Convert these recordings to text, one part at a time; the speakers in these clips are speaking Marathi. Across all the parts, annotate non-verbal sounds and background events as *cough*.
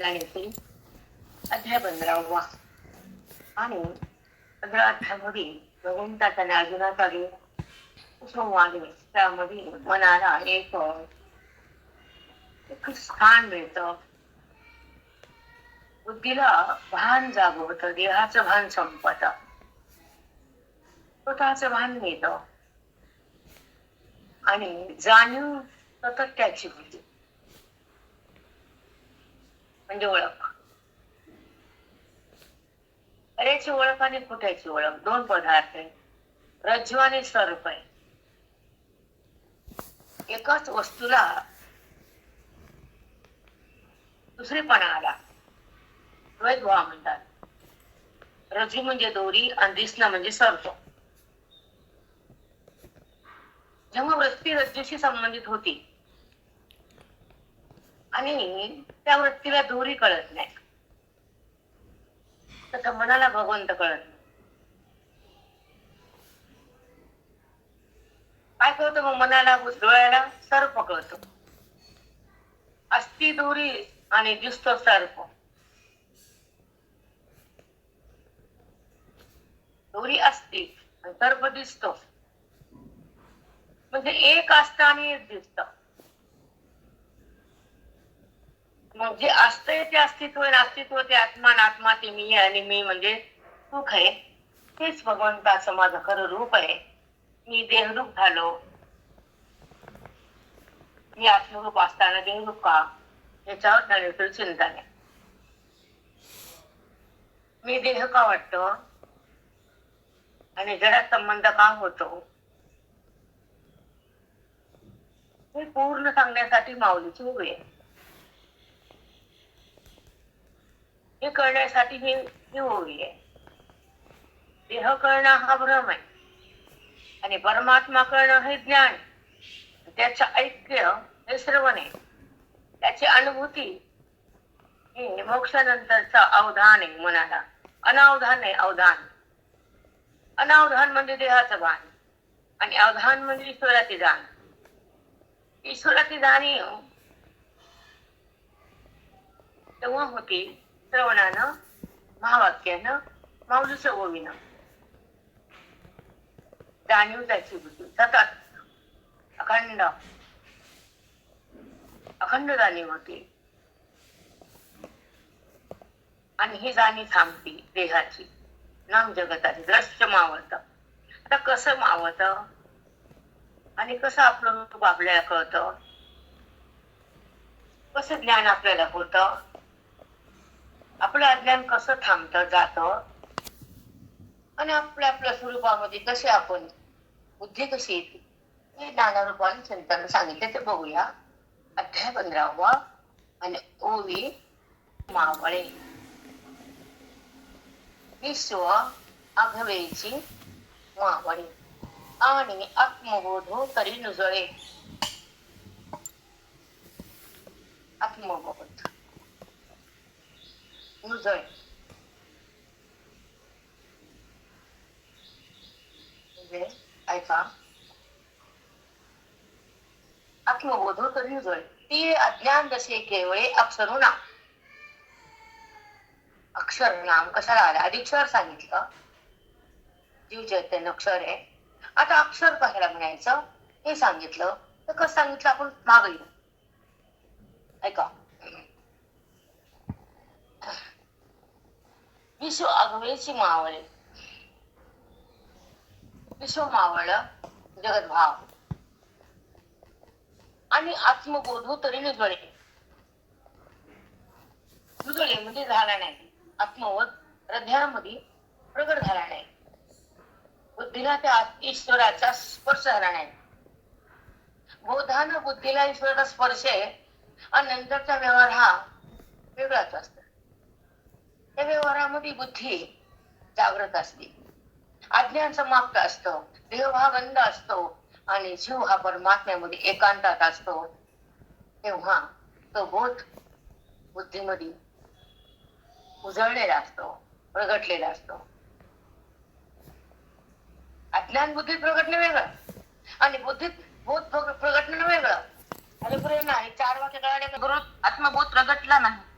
जाण्याचे अध्याय पंधरावा. आणि पंधरा अध्यायामध्ये भगवंताचा अर्जुनाकडे संवाद त्यामध्ये मनाला एक एक स्थान मिळतं. बुद्धीला भान जागवत देहाचं भान संपत. स्वतःचं भान मिळत. आणि जाणीव सतत त्याची होती. म्हणजे ओळख. खऱ्याची ओळख आणि खोट्याची ओळख दोन पदार्थ आहे रज्जू आणि सर्प आहे एकाच वस्तूला दुसरेपणा आला. द्वैत म्हणतात. रज्जू म्हणजे दोरी आणि दिसणं म्हणजे सर्प. जेव्हा वृत्ती रज्जूशी संबंधित होती आणि त्या वृत्तीला दोरी कळत नाही. तसं मनाला भगवंत कळत नाही. काय कळतो मग मनाला? डोळ्याला सर्प कळतो. अस्ती दोरी आणि दिसतो सर्प. दोरी असते आणि सर्प दिसतो. म्हणजे एक असतं आणि एक दिसतं. मग जे असतंय ते अस्तित्व अस्तित्व ते आत्मा आत्मा ते मी आणि मी म्हणजे सुख आहे. तेच भगवंताचं माझं खरं रूप आहे. मी देहरूप झालो. मी आत्मरूप असताना देहरूप का? याच्यावर जाण्याचं चिंता नाही मी देह का वाटतो? आणि जरा संबंध का होतो? हे पूर्ण सांगण्यासाठी माऊलीची उभी आहे. हे कळण्यासाठी ही ही ओळी आहे. देह कळणं हा भ्रम आहे. आणि परमात्मा कळणं हे ज्ञान त्याचं ऐक्य हे श्रवण आहे. त्याची अनुभूती हे मोक्षानंतरच अवधान आहे मनाला. अनावधान आहे अवधान. अनावधान म्हणजे देहाचं भान. आणि अवधान म्हणजे ईश्वराची जाण. ईश्वराची जाणीव तेव्हा होती श्रवणानं महावाक्यानं माऊलीच्या ओवीनं जाणीव त्याची होती सतत अखंड अखंड जाणीव होती आणि ही जाणीव थांबती देहाची नाम जगताची दृश्य मावत आता कसं मावत आणि कसं आपलं रूप आपल्याला कळतं कसं ज्ञान आपल्याला होतं आपलं अज्ञान कसं थांबतं जातं? आणि आपल्या आपल्या स्वरूपामध्ये कसे आपण बुद्धी कशी येते? हे नाना रूपाने संतांना सांगितले ते बघूया. अध्याय पंधरावा. आणि ओवी मावळे. विश्व आघवेची मावळे. आणि आत्मबोध तरी नुजळे. आत्मबोध. नुजळे म्हणजे ऐका आत्मबोध तरी नुजळे ती अज्ञान जसे केवळे अक्षरू नाम अक्षर नाम कशाला आलं आधी सांगितलं जीव चैतन्य अक्षर आहे आता अक्षर कशाला म्हणायचं हे सांगितलं तर कसं सांगितलं आपण मागे येऊ. ऐका विश्व अगवेची मावळे. विश्व मावळ जगद्भाव. आणि आत्मबोध तरी निजळे. निजळे म्हणजे झाला नाही. आत्मवत हृदयामध्ये प्रगट झाला नाही. बुद्धीला त्या ईश्वराचा स्पर्श झाला नाही. बोधानं बुद्धीला ईश्वराचा स्पर्श आहे. आणि नंतरचा व्यवहार हा वेगळाच असतो. त्या व्यवहारामध्ये बुद्धी जागृत असते. अज्ञान माप्त असतं देह हा बंद असतो आणि जीव हा परमात्म्यामध्ये एकांतात असतो. तेव्हा तो बोध बुद्धीमध्ये उजळलेला असतो प्रगटलेला असतो. अज्ञान बुद्धीत प्रगटणं वेगळं आणि बुद्धीत बोध प्रगटणं वेगळं. अरे प्रेरणा नाही चार वाक्य कळाले गुरु? आत्मबोध प्रगटला नाही.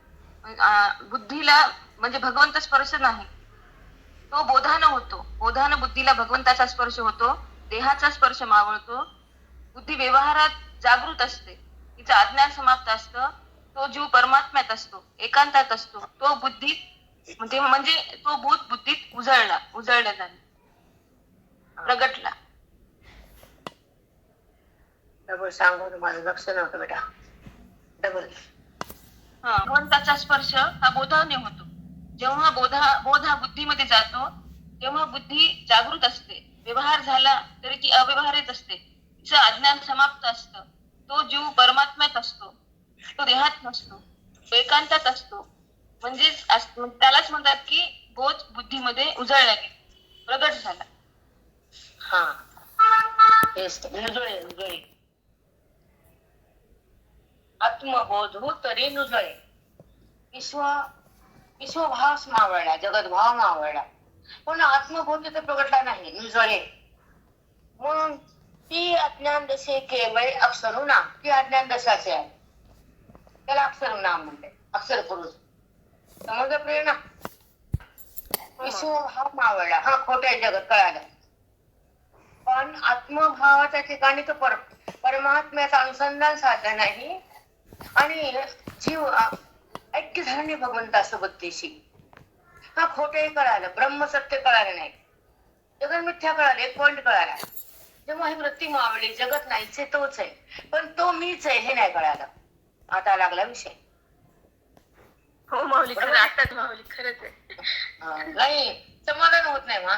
बुद्धीला म्हणजे भगवंत स्पर्श नाही. तो बोधानं होतो. बोधानं बुद्धीला भगवंताचा स्पर्श होतो. देहाचा स्पर्श मावळतो. बुद्धी व्यवहारात जागृत असते. तिचं अज्ञान समाप्त असतं. तो जीव परमात्म्यात असतो. एकांतात असतो. तो बुद्धी म्हणजे म्हणजे तो भूत बुद्धीत उजळला. उजळला झाला प्रगटला. डबल सांगू माझं लक्ष नव्हतं बेटा. डबल. हा, भगवंताचा स्पर्श हा बोधाने होतो. जेव्हा बोधा बोध हा बुद्धीमध्ये जातो तेव्हा बुद्धी जागृत असते. व्यवहार झाला तरी ती अव्यवहारच असते. तिचं अज्ञान समाप्त असतं. तो जीव परमात्म्यात असतो. तो देहात नसतो. तो एकांतात असतो. म्हणजेच त्यालाच म्हणतात की बोध बुद्धीमध्ये उजळला गेला. प्रगट झाला. हा. नुजळे नुजळे. आत्मबोध हो तरी नुजळे. विश्व विश्वभास मावळला जगद्भाव मावळला. पण आत्मबोध तिथे प्रगटला नाही निजळे म्हणून ती अज्ञान दशे केवळ अक्षरू नाम ती अज्ञान दशाचे आहे. त्याला अक्षरू नाम म्हणते अक्षर पुरुष. समज प्रेरणा? विश्वभाव मावळला. हा खोट आहे जगत कळालं. पण आत्मभावाच्या ठिकाणी तो पर परमात्म्याचा अनुसंधान साधला नाही आणि जीव ऐक्य झालं नाही भगवंतासोबत देशी हा खोटही कळालं ब्रह्मसत्य कळालं नाही. जगत मिथ्या कळालं एक पॉइंट कळाला. जेव्हा ही वृत्ती मावळली जगत नाहीच तोच आहे. पण तो मीच आहे हे नाही कळालं. आता लागला विषय. हो माऊली खरं, आता माऊली खरंच आहे. नाही समाधान होत नाही मा.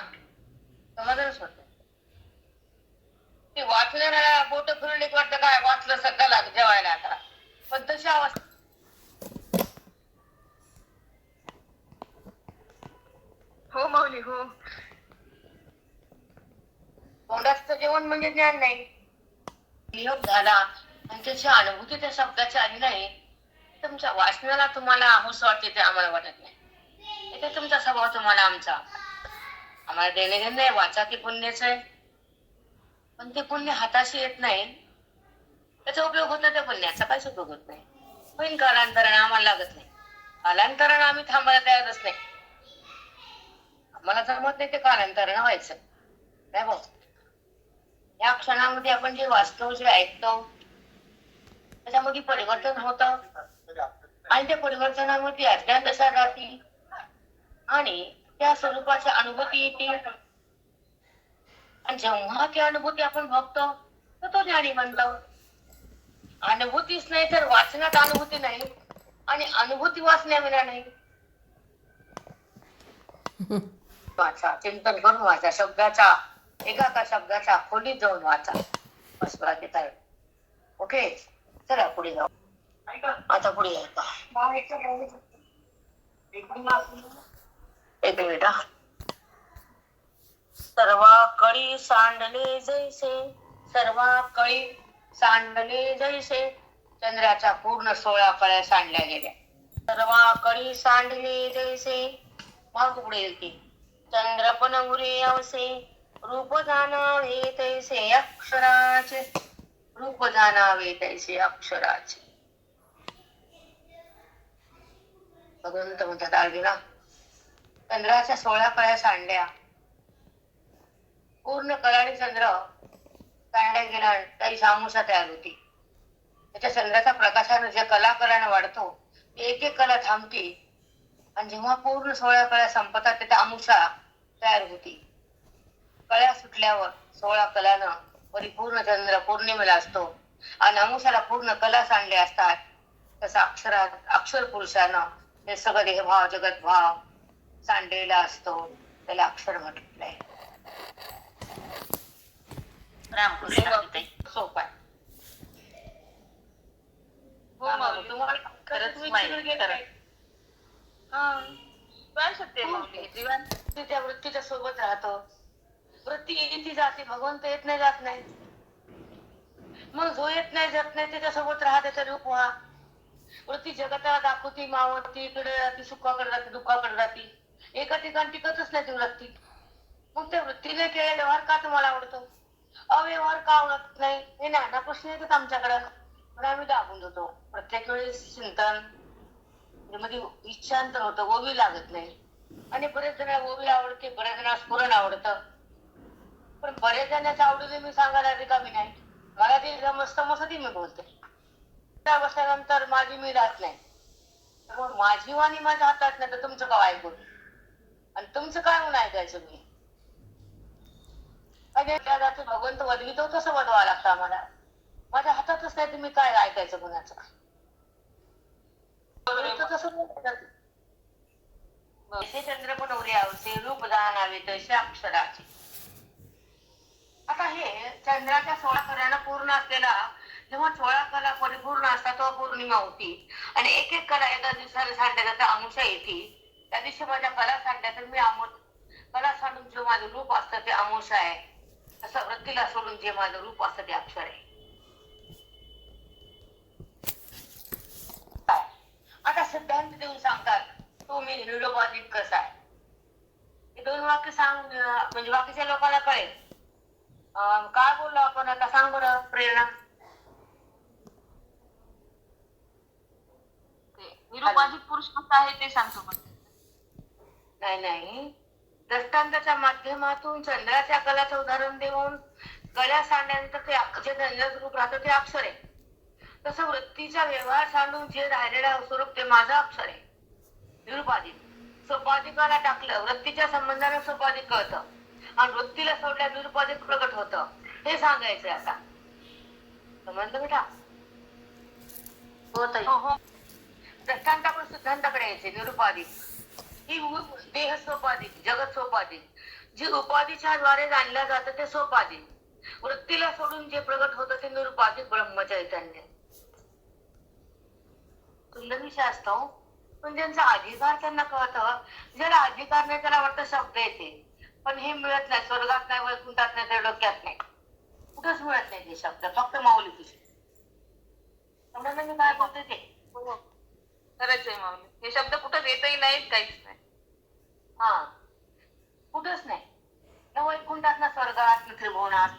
समाधानच होत नाही. वाचणाऱ्याला बोट फिरून एक वाटतं काय वाचलं सकाळला जेवायला आता. पण तशी अवस्था हो माऊली हो. तोंडाचं जेवण म्हणजे ज्ञान नाही. नियोग झाला. आणि त्याची अनुभूती त्या शब्दाची आली नाही. तुमच्या वाचनाला तुम्हाला आहोस वाटते ते आम्हाला वाटत नाही. ते तुमचा स्वभाव तुम्हाला आमचा. आम्हाला देणे घेणे नाही वाचा ते पुण्याच आहे. पण ते पुण्य हाताशी येत नाही. त्याचा उपयोग होत नाही त्या पुण्याचा काहीच उपयोग होत नाही. पण कालांतरण आम्हाला लागत नाही. कालांतरण आम्ही थांबायला तयारच नाही. मला जमत नाही ते कालांतरण व्हायचं. काय भाऊ? या क्षणामध्ये आपण जे वाचतो जे ऐकतो त्याच्यामध्ये परिवर्तन होत. आणि त्या परिवर्तनामध्ये अज्ञान दशा राहतील आणि त्या स्वरूपाची अनुभूती येते. आणि जेव्हा ती अनुभूती आपण बघतो तर तो ज्ञानी म्हणतो अनुभूतीच नाही तर वाचनात अनुभूती नाही. आणि अनुभूती वाचण्याविना नाही. *laughs* वाचा चिंतन करून वाचा. शब्दाचा एका का शब्दाचा खोलीत जाऊन वाचा. बस बाकी आहे ओके? चला पुढे जाऊ. आता पुढे जाऊ एक मिनिट सर्वा कळी सांडले जैसे सर्वा कळी सांडले जैसे. चंद्राच्या पूर्ण सोळा कळ्या सांडल्या गेल्या. सर्वा कळी सांडले जैसे. मग पुढे येते चंद्र पण उरे अवसे रूप जाणावे तैसे अक्षराचे. रूप जाणावे तैसे अक्षराचे. भगवंत म्हणतात अर्जुना चंद्राच्या सोळा कळ्या सांडल्या पूर्ण कळाने चंद्र सांडल्या गेला तरी सामोसा तयार होती. त्याच्या चंद्राच्या प्रकाशानं जे कलाकाराने वाढतो एक एक कला थांबते. आणि जेव्हा पूर्ण सोळा कळ्या संपतात तिथे अमुषा तयार होती. कळ्या सुटल्यावर सोळा कलानं परिपूर्ण चंद्र पौर्णिमेला असतो. आणि अमुषाला पूर्ण कला सांडले असतात. तसं अक्षरात अक्षर पुरुषानं हे सगळं देहभाव जगत भाव सांडलेला असतो त्याला अक्षर म्हटलंय. रामकृष्ण सोपा. हो तुम्हाला खरंच माहिती, आहे माऊली जीवन ती त्या वृत्तीच्या सोबत राहतो. वृत्ती येते जाते भगवंत येत नाही जात नाही. मग जो येत नाही जात नाही त्याच्यासोबत राहा त्याचा रूप व्हा वृत्ती जगताला दाखवती मावती इकडे जाती सुखाकडे जाते दुःखाकडे जाती एका ठिकाणी टिकतच नाही ती वृत्ती. मग त्या वृत्तीने केलेला व्यवहार का तुम्हाला आवडतो? अव्यवहार का आवडत नाही? हे नाना प्रश्न येतात आमच्याकडे. पण आम्ही दाबून देतो. प्रत्येक वेळेस चिंतन मध्ये म्हणजे इच्छांतर होतं ओवी लागत नाही. आणि बरेच जण ओवी आवडते बऱ्याच जणांना स्फुरण आवडतं. पण बरेच जणांचं आवडीने मी सांगायला रिकामी नाही. मला ती समजतं मग ती मी बोलते. त्या बसल्यानंतर माझी मी राहत नाही. तर मग माझी वाणी माझ्या हातात नाही तर तुमचं काय ऐकून? आणि तुमचं काय म्हणून ऐकायचं मी? अरे त्या जाती भगवंत वदवितो तसं वदवा लागतं आम्हाला. माझ्या हातातच नाही तुम्ही काय ऐकायचं कुणाचं तर तसं बोलायचं. जैसे चंद्र पण उदयावसे रूप जाणावे तसे अक्षराचे। आता हे चंद्राच्या सोळा कलांना पूर्ण असलेला जेव्हा सोळा कला परिपूर्ण असतात तेव्हा पौर्णिमा होती. आणि एक एक कला एका दिवसाला सांडल्या जातं अमुषा येते. त्या दिवशी माझ्या कला सांडल्या तर मी अमो कला सांडून जे माझं रूप असतं ते अंश आहे. असं वृत्तीला सोडून जे माझं रूप असतं ते अक्षर आहे. मी निरोपाधिक कसा आहे. हे दोन वाक्य सांग म्हणजे बाकीच्या लोकांना कळेल. काय बोललो आपण आता? सांग बरं प्रेरणा. ते निरुपाधिक पुरुष कसा आहे ते सांगतो मग नाही नाही. दृष्टांताच्या माध्यमातून चंद्राच्या कलाचं उदाहरण देऊन कला सांडल्यानंतर ते जे चंद्राचं रूप राहतं ते अक्षर. आहे तसं वृत्तीचा व्यवहार सांडून जे राहिलेलं स्वरूप ते माझं अक्षर. आहे निरुपाधिक सोपाधिकाला टाकलं वृत्तीच्या संबंधाने सोपाधिक कळतं. आणि वृत्तीला सोडल्या निरुपाधिक प्रकट होतं. हे सांगायचंय आता. समजलं बेटा? होत हो हो. दृष्टांताकडून सिद्धांताकडे यायचे निरुपाधिक. ही देह सोपाधिक जगत सोपाधिक. जी उपाधीच्या द्वारे जाणल्या जातं ते सोपाधिक. वृत्तीला सोडून जे प्रगट होतं ते निरुपाधिक ब्रह्मचैतन्य. सुंदर विषय असतो पण ज्यांचा अधिकार त्यांना कळतं ज्याला अधिकार नाही त्याला वाटतं शब्द येते. पण हे मिळत नाही स्वर्गात नाही वैकुंठात नाही तर डोक्यात नाही. कुठंच मिळत नाही ते शब्द फक्त माऊली तुझी मी काय बोलते ते. खरंच आहे माऊली. हे शब्द कुठं येतही नाहीत काहीच नाही. हा. कुठंच नाही. न वैकुंठात ना स्वर्गात न त्रिभुवनात.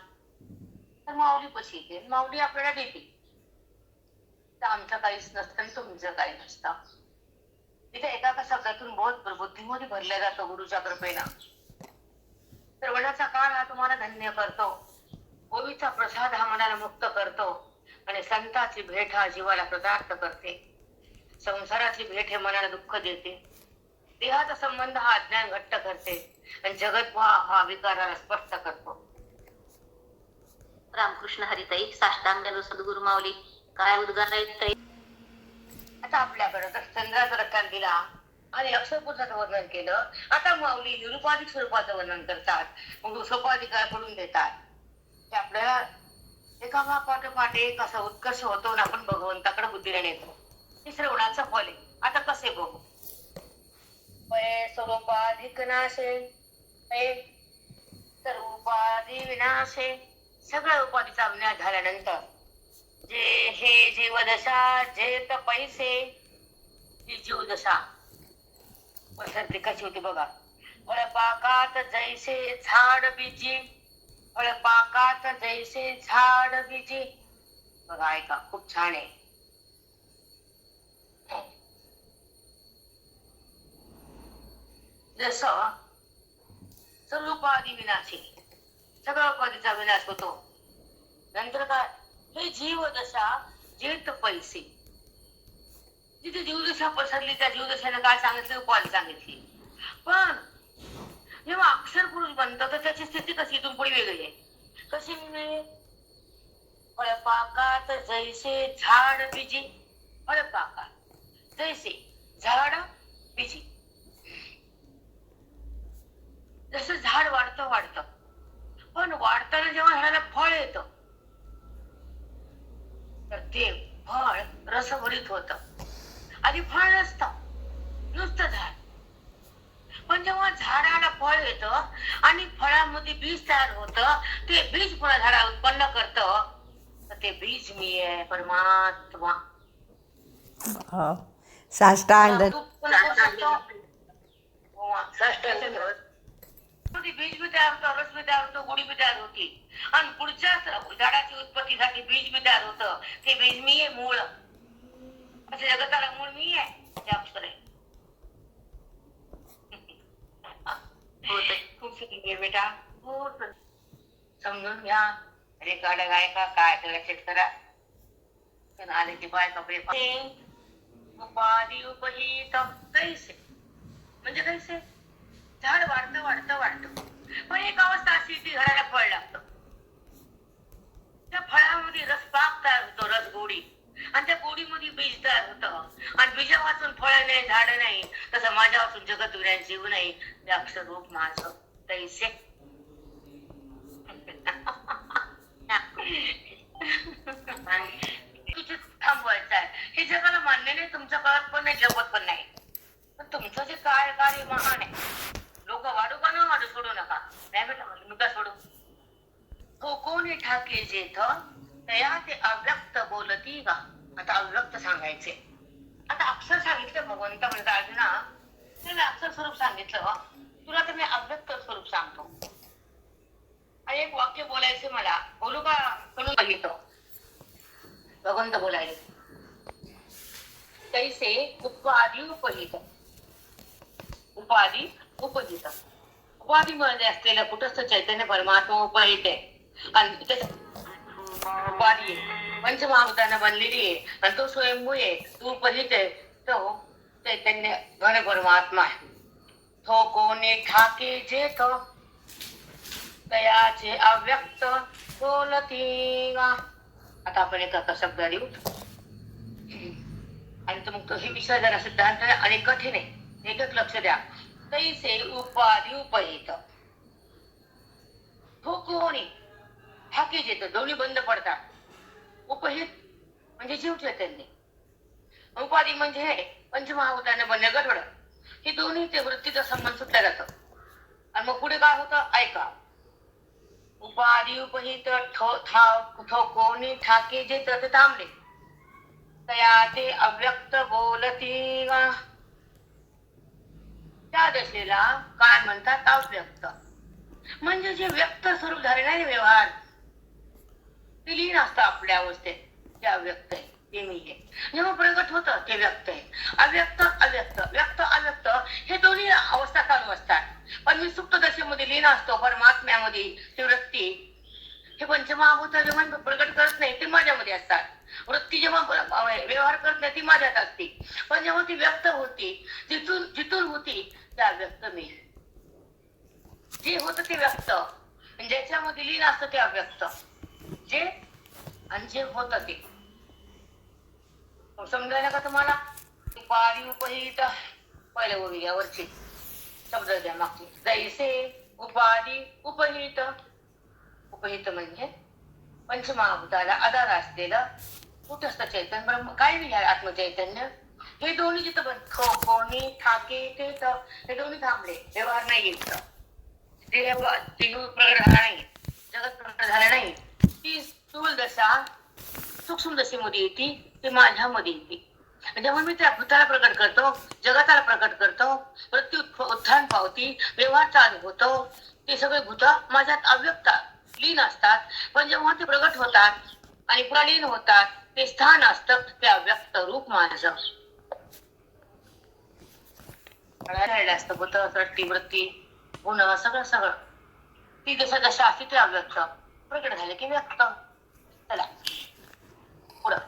तर माऊली पशी येते? माऊली आपल्याला देते. आमचं काहीच नसतं आणि तुमचं काही नसतं. तिथे एका एका शब्दातून बोध बुद्धीमध्ये भरल्या जातो गुरुच्या कृपेनं. श्रवणाचा काळ हा तुम्हाला धन्य करतो. ओवीचा प्रसाद हा मनाला मुक्त करतो. आणि संताची भेट हा जीवाला प्रदार्थ करते. संसाराची भेट हे मनाला दुःख देते. देहाचा संबंध हा अज्ञान घट्ट करते. आणि जगत हा हा विकाराला स्पष्ट करतो. रामकृष्ण हरिताई साष्टांग सद्गुरु माऊली काय उद्गार आहेत ताई? आता आपल्या तर चंद्राचा रट्टान दिला. आणि अक्षरपुत्राचं वर्णन केलं. आता माऊली निरुपाधिक स्वरूपाचं वर्णन करतात. मग सोपाधिकार पडून देतात? ते आपल्याला एका पाठोपाठ एक असा उत्कर्ष होतो आणि आपण भगवंताकडे बुद्धीला नेतो हे श्रवणाचं फल आहे. आता कसे बघू? पये स्वरूपाधिक नाशे सर्व उपाधी विनाशे. सगळ्या उपाधीचा विनाश झाल्यानंतर जे हे जीवदशा झेत पैसे ही जीवदशा. पसरते कशी होती बघा. फळपाकात जैसे झाड बीजी फळपाकात जैसे झाड बीजी. बघा ऐका खूप छान आहे. जसं सर्व उपाधी विनाशी सगळ्या उपाधीचा विनाश होतो. नंतर काय? हे जीव दशा जेत पैसे. जिथे जीवदशा पसरली त्या जीवदशाने काय सांगितलं? उपाधी सांगितली? पण जेव्हा अक्षर पुरुष बनतं तर त्याची स्थिती कशी? इथून पुढे वेगळी आहे. कशी वेगळी फळपाकात जैसे झाड बिजी फळपाकात जैसे झाड बिजी जसं झाड वाढतं वाढतं. पण वाढताना जेव्हा झाडाला फळ येतं तर ते फळ रसभरीत होत. आधी फळ नसतं. नुसतं झाड. पण जेव्हा झाडाला फळ येतं आणि फळामध्ये बीज तयार होत ते बीज पुन्हा झाडा उत्पन्न करत तर ते बीज मी आहे परमात्मा. हो साष्टांग. ती बीज बी तयार होतं रस बी तयार होतं गोडी बी होती. आणि पुढच्या झाडाची उत्पत्ती उत्पत्तीसाठी बीज बी तयार होतं. ते बीज मी आहे मूळ. असं जगताला मूळ मी आहे हे अक्षर हो, आहे खूप शिकली बेटा. हो समजून घ्या. रेकॉर्ड आहे का काय त्याला चेक करा पण आले की बाय कपडे उपाधी उपही तब कैसे? म्हणजे कैसे? झाड वाढतं वाढतं वाढतं. पण एक अवस्था अशी ती झाडाला फळ लागतं. त्या फळामध्ये रस पाक तयार होतो रस गोडी. आणि त्या गोडीमध्ये बीज तयार होतं. आणि बीजापासून फळ नाही झाड नाही तसं माझ्यापासून जगत विरायन जीव नाही. द्राक्ष रूप माझं. तैसे. थांबवायचं आहे. हे जगाला मान्य नाही तुमचं कळत पण नाही जगत पण नाही. पण तुमचं जे काय कार्य महान आहे. लोक वाढू का वाढू सोडू नका. नाही बेटा मी का सोडू. हो कोणी ठाके जेथ तया ते अव्यक्त बोलती का आता अव्यक्त सांगायचे. आता अक्षर सांगितलं भगवंत म्हणता अर्जुना तुला अक्षर स्वरूप सांगितलं तुला तर मी अव्यक्त स्वरूप सांगतो. आणि एक वाक्य बोलायचं मला. बोलू का? म्हणून बघितलं भगवंत बोलायले तैसे उपाधी उपहित. उपाधी उपजित. उपाधी मध्ये असलेलं कुठंच चैतन्य परमात्मा उपहित आहे आणि त्याच्या उपाधी पंचमहाभूतानं बनलेली आहे. आणि तो स्वयंभू आहे. तू उपहित आहे. तो चैतन्य घन परमात्मा आहे. तो कोणी ठाके जे तो. तयाचे अव्यक्त बोलती आता आपण एका शब्द देऊ. आणि तो मग तो हे विषय जरा सिद्धांत आणि कठीण आहे. एकच लक्ष द्या. तैसे उपाधी उपहित? तो कोणी ठाकीच येतं दोन्ही बंद पडतात. उपहित म्हणजे जीव चैतन्य. उपाधी म्हणजे हे पंचमहाभूताने बनले गडबड. हे दोन्ही ते वृत्तीचा संबंध सुटला जातो. आणि मग पुढे काय होतं? ऐका. उपाधी उपहित ठो कोणी ठाके जे ते थांबले. तया ते अव्यक्त बोलती त्या दशेला काय म्हणतात अव्यक्त म्हणजे जे व्यक्त स्वरूप धरणारे व्यवहार ते लीन असतं आपल्या अवस्थेत. ते अव्यक्त आहे ते मी आहे. जेव्हा प्रगट होतं ते व्यक्त आहे. अव्यक्त अव्यक्त व्यक्त अव्यक्त हे दोन्ही अवस्था चालू असतात. पण मी सुप्त दशेमध्ये लीन असतो परमात्म्यामध्ये ती वृत्ती हे पंचमहाभूत जेव्हा प्रगट करत नाही ते माझ्यामध्ये असतात. वृत्ती जेव्हा व्यवहार करते ती माझ्यात असते. पण जेव्हा ती व्यक्त होती जिथून जिथून होती त्या व्यक्त मी जे होत ते व्यक्त. ज्याच्यामध्ये लीन असतं ते अव्यक्त. जे आणि जे होत ते. समजायला का तुम्हाला? पारी उपहित पहिल्या ओळी घ्या वरची. शब्द द्या मागची. जैसे उपाधी उपहित. उपहित म्हणजे पंचमहाभूताला आधार असलेलं कुठं असतं चैतन्य? ब्रह्म काय नाही आत्मचैतन्य हे दोन्ही जिथं बन खो कोणी ठाके ते त- हे दोन्ही थांबले. व्यवहार नाही येत ते ब- प्रगट झाला नाही. जगत प्रगट झाला नाही. ती स्थूल दशा सूक्ष्म दशेमध्ये येते ती माझ्यामध्ये येते. जेव्हा मी त्या भूताला प्रकट करतो जगताला प्रकट करतो मृत्यू उत्थान पावती व्यवहार चालू होतो ते सगळे भूत माझ्यात अव्यक्त लीन असतात. पण जेव्हा ते प्रगट होतात आणि प्रलीन होतात ते स्थान असत ते अव्यक्त रूप माझं. राहिलं असतं वृत्ती गुण सगळं सगळं. ती जसं जसं असते ते अव्यक्त. प्रकट झाले की व्यक्त. चला. पुढं.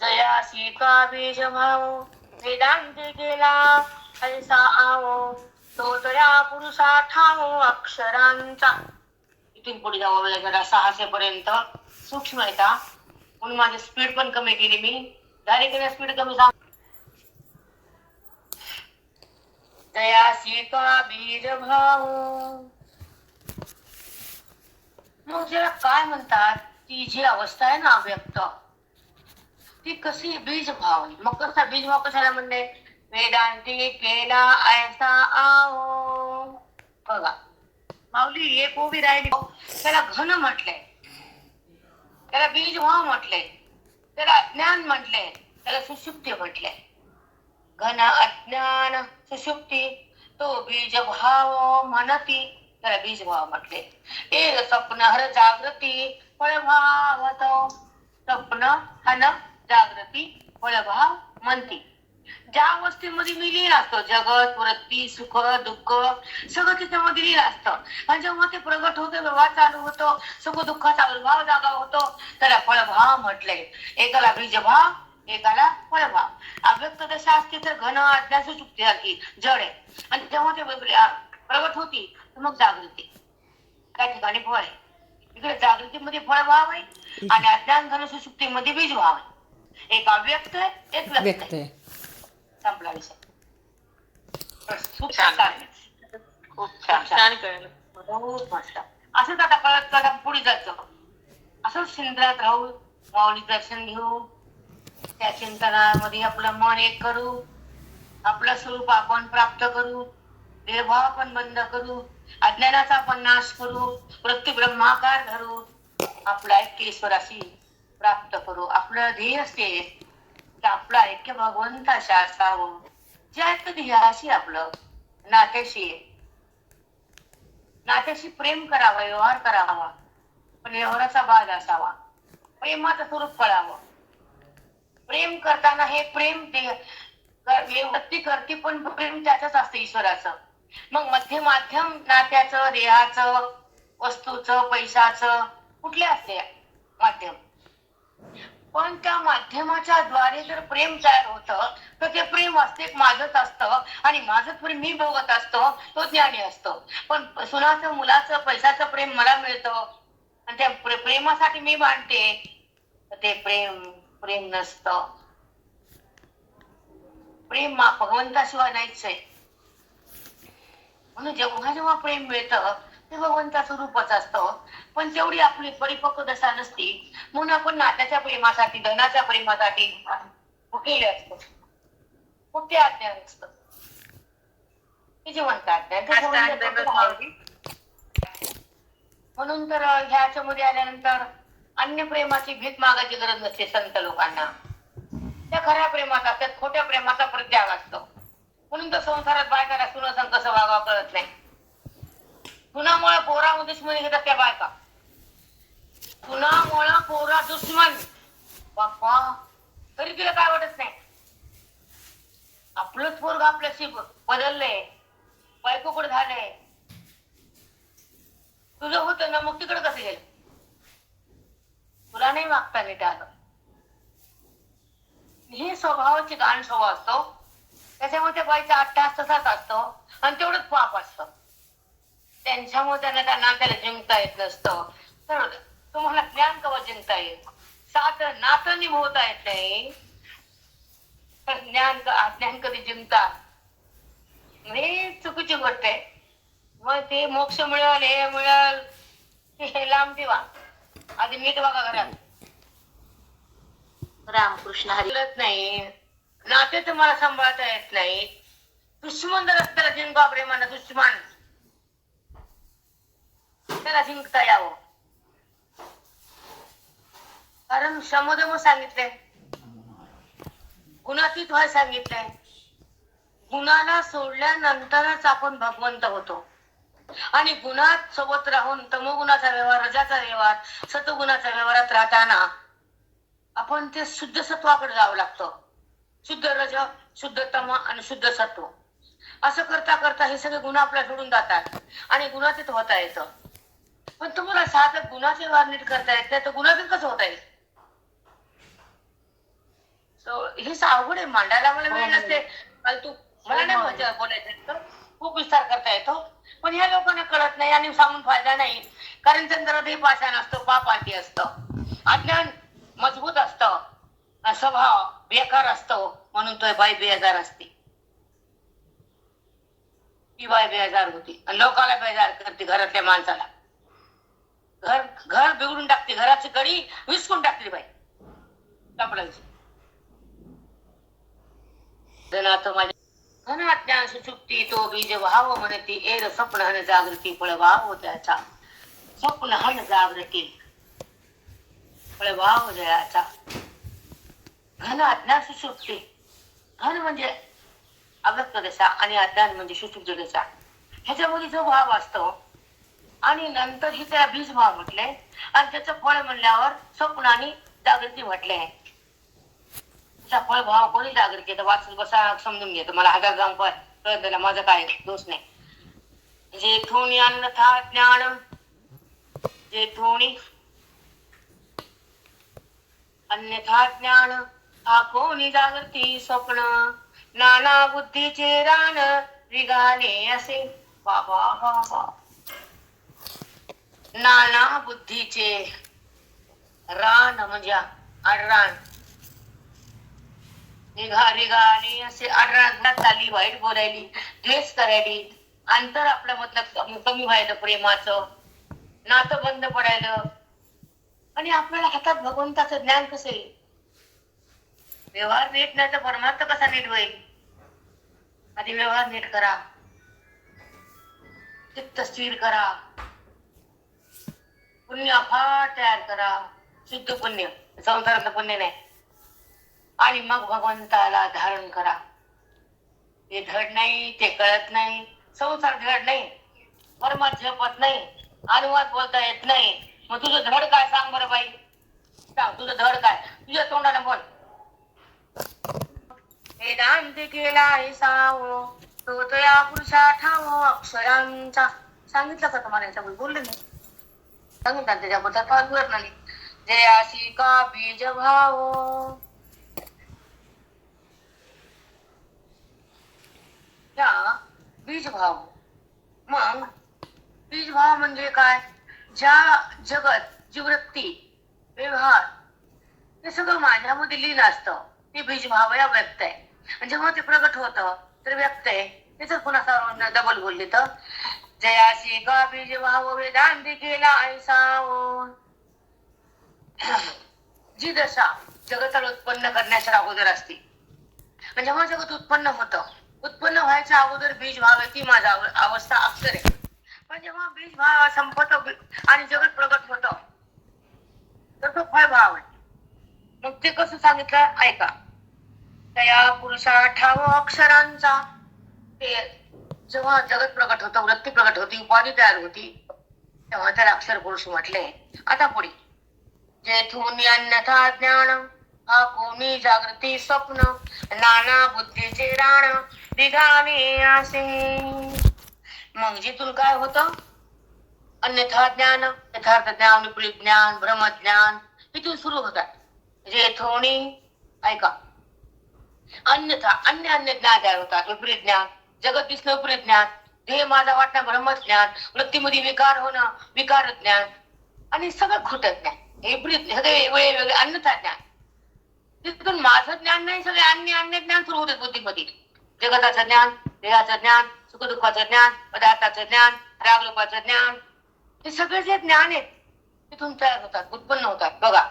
जया सीता बीज भाव वेदांत गेला ऐसा आवो तो तया पुरुषा ठावो अक्षरांचा. इथून पुढे जावं लागेल जरा सहाशे पर्यंत सूक्ष्म आहे का? म्हणून माझी स्पीड पण कमी केली मी. डायरेक्ट स्पीड कमी सांग जया सीता बीज भाव मग ज्याला काय म्हणतात? ती जी अवस्था आहे ना अव्यक्त ती कशी बीज भाव मग कसा बीज भाव कशाला म्हणणे वेदांती केला ऐसा आओ बघा. माऊली एक उभी राहिली. त्याला घन म्हटलंय. त्याला बीज भाव म्हटलंय. त्याला अज्ञान म्हटलंय. त्याला सुषुप्ती म्हटलंय. घन अज्ञान सुषुप्ती तो बीज भाव म्हणती त्याला बीज भाव म्हटले एक स्वप्न हर जागृती फळभाव तो. स्वप्न हन जागृती फळभाव म्हणती. ज्या अवस्थेमध्ये मी लीन असतो जगत वृत्ती सुख दुःख सगळं त्याच्यामध्ये लीन असतं. आणि जेव्हा ते प्रगट होतं व्यवहार चालू होतो सुख दुःखाचा अनुभव जागा होतो त्याला फळभाव म्हटलंय एकाला बीजभाव एकाला फळभाव. अव्यक्त दशा असते तर घन अज्ञान चुकते सारखी जड. आहे आणि जेव्हा ते प्रगट होती तर मग जागृती. त्या ठिकाणी फळ आहे. इकडे जागृतीमध्ये फळभाव आहे आणि अज्ञान घन सुशुक्तीमध्ये बीजभाव आहे. एक अव्यक्त आहे एक व्यक्त आहे. संपला विषय खूप छान. खूप छान छान कळलं बहुत मस्त असंच आता कळत कळत पुढे जायचं असंच चिंतनात राहू माऊली दर्शन घेऊ त्या चिंतनामध्ये आपलं मन एक करू आपलं स्वरूप आपण प्राप्त करू देहभाव आपण बंद करू अज्ञानाचा आपण नाश करू वृत्ती ब्रह्माकार धरू आपला ऐक्य ईश्वराशी प्राप्त करू आपलं ध्येय असते आपलं ऐक्य भगवंताशी असावं जे ऐक्य ध्येयाशी आपलं. नात्याशी नात्याशी प्रेम करावा व्यवहार करावा. पण व्यवहाराचा भाग असावा. प्रेमाचं स्वरूप कळावं. प्रेम करताना हे प्रेम ते व्यक्ती करते पण प्रेम त्याच असतं ईश्वराचं. मग मध्य माध्यम नात्याचं देहाचं वस्तूचं पैशाचं कुठले असते माध्यम? पण त्या माध्यमाच्या द्वारे जर प्रेम तयार होतं तर ते प्रेम असते माझंच असतं. आणि माझं प्रेम मी भोगत असतो तो ज्ञानी असतो. पण सुनाचं मुलाचं पैशाचं प्रेम मला मिळतं. आणि त्या प्रेमासाठी मी मानते ते प्रेम प्रेम नसतं. प्रेम भगवंताशिवाय नाहीच आहे. म्हणून जेव्हा जेव्हा प्रेम मिळतं ते भगवंताचं रूपच असतं. पण तेवढी आपली परिपक्व दशा नसती म्हणून आपण नात्याच्या प्रेमासाठी धनाच्या प्रेमासाठी भुकेले असतो. मग ते अज्ञान असतं ते जिवंत अज्ञान. म्हणून तर ह्याच्यामध्ये आल्यानंतर अन्य प्रेमाची भीक मागायची गरज नसते संत लोकांना. त्या खऱ्या प्रेमात असतात खोट्या प्रेमाचा प्रत्याग असतो. म्हणून तर संसारात बायकाला सुना संग कसं वागावं कळत नाही. सुनामुळे पोरा दुश्मनी घेतात त्या बायका. सुनामुळे पोरा दुश्मन. बाप्पा तरी तिला काय वाटत नाही. आपलंच पोरग आपल्याशी बदललंय. बायको कुठे झालंय? तुझं होतं ना मग तिकडे कसं गेलं? तुला नाही मागता नीट आलं हे स्वभावाची घाण स्वभाव असतो. त्याच्यामुळे बाईचा अट्टास तसाच असतो. आणि तेवढंच पाप असतं. त्यांच्यामुळे त्यांना त्या नात्याला जिंकता येत नसतं. तर तुम्हाला ज्ञान कवा जिंकता येईल सात नातं निभवता येत नाही. तर ज्ञान ज्ञान कधी जिंकतात हे चुकीची गोष्ट आहे. मग ते मोक्ष मिळेल हे मिळेल हे लांब ठेवा. आधी नीट बघा घरात. रामकृष्ण हरी. बोलत नाही. नाते तुम्हाला सांभाळता येत नाही. दुश्मन जर असं त्याला जिंका प्रेमानं दुश्मन. त्याला जिंकता यावं. कारण समोदम सांगितलंय. गुणातीत व्हाय सांगितलंय. गुणाला सोडल्यानंतरच आपण भगवंत होतो. आणि गुणात सोबत राहून तमोगुणाचा व्यवहार रजाचा व्यवहार सतगुणाच्या व्यवहारात राहताना आपण ते शुद्ध सत्वाकडे जावं लागतं. शुद्ध रज शुद्ध तम आणि शुद्ध सत्व. असं करता करता हे सगळे गुण आपल्या सोडून जातात. आणि गुणातीत होता येतं. पण तुम्हाला साधं गुणाचे व्यवहार नीट करता येत नाही तर गुणातीत कसं होता येईल? हे अवघड आहे मांडायला मला वेळ नसते. फालतू मला नाही बोलायचं. खूप विस्तार करता येतो. पण ह्या लोकांना कळत नाही आणि सांगून फायदा नाही. कारण त्यांचं हृदय पाषाण असतं पापांती असतं. अज्ञान मजबूत असतं. स्वभाव बेकार असतो. म्हणून तो बाई बेजार असते. ती बाई बेजार होती. लोकाला बेजार करते घरातल्या माणसाला. घर घर बिघडून टाकते घराची कडी विसकून टाकली बाई. कपड्याची जनात माझ्या घन अज्ञान सुचुक्ती तो बीज व्हाव म्हणती एर स्वप्न हन जागृती फळ व्हाव त्याचा. स्वप्न हन जागृती फळ वाव जयाचा. घन अज्ञान सुचुक्ती घन म्हणजे अव्यक्त दशा आणि अज्ञान म्हणजे सुचुक्त दशा. ह्याच्यामध्ये जो भाव असतो आणि नंतर ही त्याला बीज भाव म्हटले. आणि त्याचं फळ म्हणल्यावर स्वप्न आणि जागृती म्हटले. त्याचा फळ भाव कोणी जागृती केलं वाचून बसा समजून घेतो. मला हजार ग्राम फळ कळत माझा काय दोष नाही. जेथून अन्नथा ज्ञान. जेथून अन्यथा ज्ञान. हा कोणी जागृती स्वप्न? नाना बुद्धीचे रान रिगाले असे. बाबा बाबा नाना बुद्धीचे रान म्हणजे अडरान. निघा रिगाणे असे अडरान चालली वाईट बोलायली द्वेष करायली. अंतर आपल्या मधलं कमी व्हायचं प्रेमाचं. नातं बंद पडायलं. आणि आपल्याला हातात भगवंताचं ज्ञान कसं? येईल व्यवहार नीट नाही तर परमार्थ कसा नीट होईल? आधी व्यवहार नीट करा. चित्त स्थिर करा. पुण्य अफाट तयार करा. शुद्ध पुण्य. संसारातलं पुण्य नाही. आणि मग भगवंताला धारण करा. ते धड नाही ते कळत नाही. संसार धड नाही. परमात झपत नाही. अनुवाद बोलता येत नाही. मग तुझं धड काय सांग बरं बाई? सांग तुझं धड काय? तुझ्या तोंडाने बोल. वेदांत केला सावो. तो तो या पुरुषा ठावो अक्षरांचा. सांगितलं का तुम्हाला याच्याबद्दल बोलले नाही सांगितलं त्याच्याबद्दल. फार नाही. जयाशी का बीज भाव बीज भाव. मग बीज भाव म्हणजे काय? ज्या जगत जी वृत्ती व्यवहार हे सगळं माझ्यामध्ये लीन असतं. ते बीज भाव या व्यक्त आहे. म्हणजे जेव्हा ते प्रगट होतं तर व्यक्त आहे. त्याच पुन्हा सर्वांना डबल बोलले तर. जयाशी गा बीज भाव वेदांती केला ऐसा जी दशा जगताला उत्पन्न करण्याच्या अगोदर असते. म्हणजे आणि जेव्हा जगत उत्पन्न होतं. उत्पन्न व्हायच्या अगोदर बीज भाव ती माझा अवस्था अक्षर. आहे पण जेव्हा बीज भाव संपत आणि जगत प्रगट होत तर तो फळ भाव आहे. मग ते कसं सांगितलं? ऐका. त्या पुरुषा ठाव अक्षरांचा. ते जेव्हा जगत प्रकट होतं वृत्ती प्रकट होती उपाधी तयार होती तेव्हा त्याला अक्षर पुरुष म्हटले. आता पुढे. जेथून अन्यथा ज्ञान हा कोणी जागृती स्वप्न नाना बुद्धीचे राण निघाले असे. मग जिथून काय होतं? अन्यथा ज्ञान यथार्थ ज्ञान विपरीत ज्ञान भ्रमज्ञान इथून सुरू होतात. जेथोणी ऐका. अन्यथा अन्य अन्य ज्ञान तयार होतात विपरीत ज्ञान. जगत दिसणं विपरीत ज्ञान ध्येय माझा वाटणं ब्रह्मज्ञान. वृत्तीमध्ये विकार होणं विकार ज्ञान आणि सगळं खोट ज्ञान. हे विपरीत सगळे वेगळे वेगळे ज्ञान. तिथून माझं ज्ञान नाही सगळे अन्य अन्य ज्ञान सुरू होते बुद्धीमध्ये. जगताचं ज्ञान देहाचं ज्ञान सुखदुःखाचं ज्ञान पदार्थाचं ज्ञान रागरूपाचं ज्ञान. हे सगळे जे ज्ञान आहेत तिथून तयार होतात उत्पन्न होतात. बघा.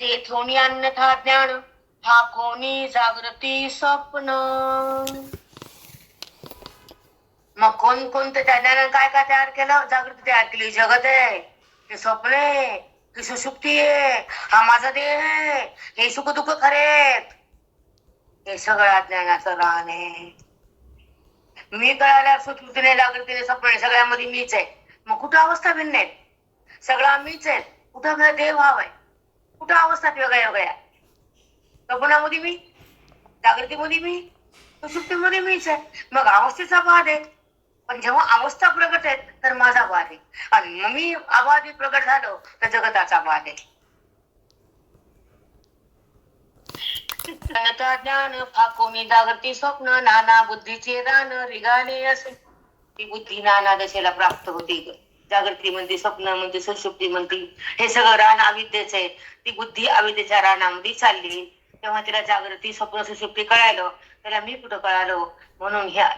ते थोणी अन्यथा ज्ञान हा कोणी जागृती स्वप्न. मग कोण कोणत्या त्या ज्ञानानं काय काय तयार केलं? जागृती तयार केली. जगत आहे. ते स्वप्न आहे. ती सुशुक्ती आहे. हा माझा देह आहे. हे सुख दुःख खरेत हे सगळ्या ज्ञानाचं रान आहे. मी कळायला सुकृतीने जागृतीने स्वप्न सगळ्यामध्ये मीच आहे. मग कुठं अवस्था भिन्न आहेत? सगळा मीच आहे. कुठं माझा देह भाव आहे? कुठं अवस्था वेगळ्या वेगळ्या? स्वप्नामध्ये मी? जागृतीमध्ये मी? सुशुक्तीमध्ये मीच आहे. मग अवस्थेचा भाग आहे. पण जेव्हा अवस्था प्रगट आहेत तर माझा वाद आहे. आणि मग मी अबाधित प्रगट झालो तर जगताचा वाद आहे. ज्ञान फाकोनी जागृती स्वप्न नाना बुद्धीचे रान रिगाने असे. ती बुद्धी नाना दशेला प्राप्त होते. जागृती म्हणते स्वप्न म्हणते सुषुप्ती म्हणते. हे सगळं रान अविद्येच आहे. ती बुद्धी अविद्येच्या रानामध्ये चालली. तेव्हा तिला जागृती स्वप्न सुषुप्ती कळालं. त्याला मी कुठं कळालो? म्हणून ह्या